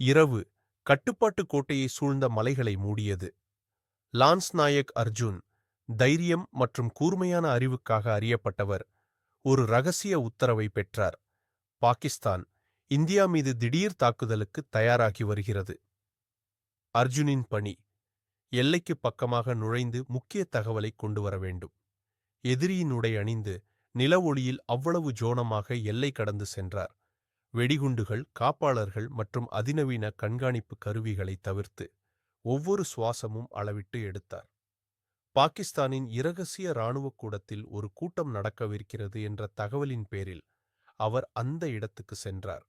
இரவு கட்டுப்பாட்டு கோட்டையை சூழ்ந்த மலைகளை மூடியது. லான்ஸ் நாயக் அர்ஜுன் தைரியம் மற்றும் கூர்மையான அறிவுக்காக அறியப்பட்டவர். ஒரு ரகசிய உத்தரவை பெற்றார். பாகிஸ்தான் இந்தியா மீது திடீர் தாக்குதலுக்கு தயாராகி வருகிறது. அர்ஜுனின் பணி எல்லைக்கு பக்கமாக நுழைந்து முக்கிய தகவலை கொண்டு வர வேண்டும். எதிரியின் உடை அணிந்து நில ஒளியில் அவ்வளவு ஜோனமாக எல்லை கடந்து சென்றார். வெடிகுண்டுகள் காப்பாளர்கள் மற்றும் அதிநவீன கண்காணிப்பு கருவிகளை தவிர்த்து ஒவ்வொரு சுவாசமும் அளவிட்டு எடுத்தார். பாகிஸ்தானின் இரகசிய இராணுவக் கூடத்தில் ஒரு கூட்டம் நடக்கவிருக்கிறது என்ற தகவலின் பேரில் அவர் அந்த இடத்துக்கு சென்றார்.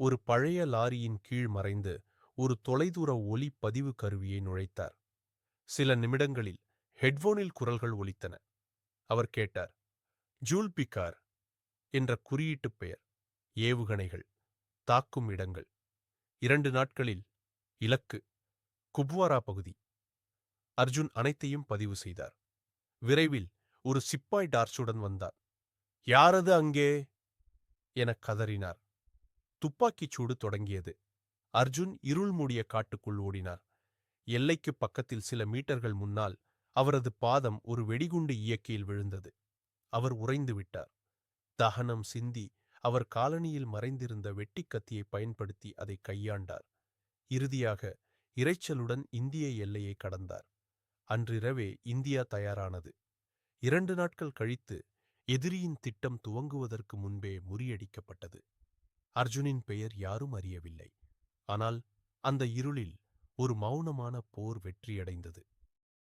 ஒரு பழைய லாரியின் கீழ் மறைந்து ஒரு தொலைதூர ஒலி பதிவு கருவியை நுழைத்தார். சில நிமிடங்களில் ஹெட்போனில் குரல்கள் ஒலித்தன. அவர் கேட்டார் ஜூல் பிகார் என்ற குறியீட்டுப் பெயர். ஏவுகணைகள் தாக்கும் இடங்கள். இரண்டு நாட்களில் இலக்கு குப்வாரா பகுதி. அர்ஜுன் அனைத்தையும் பதிவு செய்தார். விரைவில் ஒரு சிப்பாய் டார்ச்சுடன் வந்தார். யாரது அங்கே? எனக் கதறினார். துப்பாக்கிச் சூடு தொடங்கியது. அர்ஜுன் இருள் மூடிய காட்டுக்குள் ஓடினார். எல்லைக்கு பக்கத்தில் சில மீட்டர்கள் முன்னால் அவரது பாதம் ஒரு வெடிகுண்டு இயக்கியில் விழுந்தது. அவர் உறைந்து விட்டார். தகனம் சிந்தி அவர் காலனியில் மறைந்திருந்த வெட்டிக் கத்தியை பயன்படுத்தி அதை கையாண்டார். இறுதியாக இரைச்சலுடன் இந்திய எல்லையை கடந்தார். அன்றிரவே இந்தியா தயாரானது. இரண்டு நாட்கள் கழித்து எதிரியின் திட்டம் துவங்குவதற்கு முன்பே முறியடிக்கப்பட்டது. அர்ஜுனின் பெயர் யாரும் அறியவில்லை. ஆனால் அந்த இருளில் ஒரு மௌனமான போர் வெற்றியடைந்தது.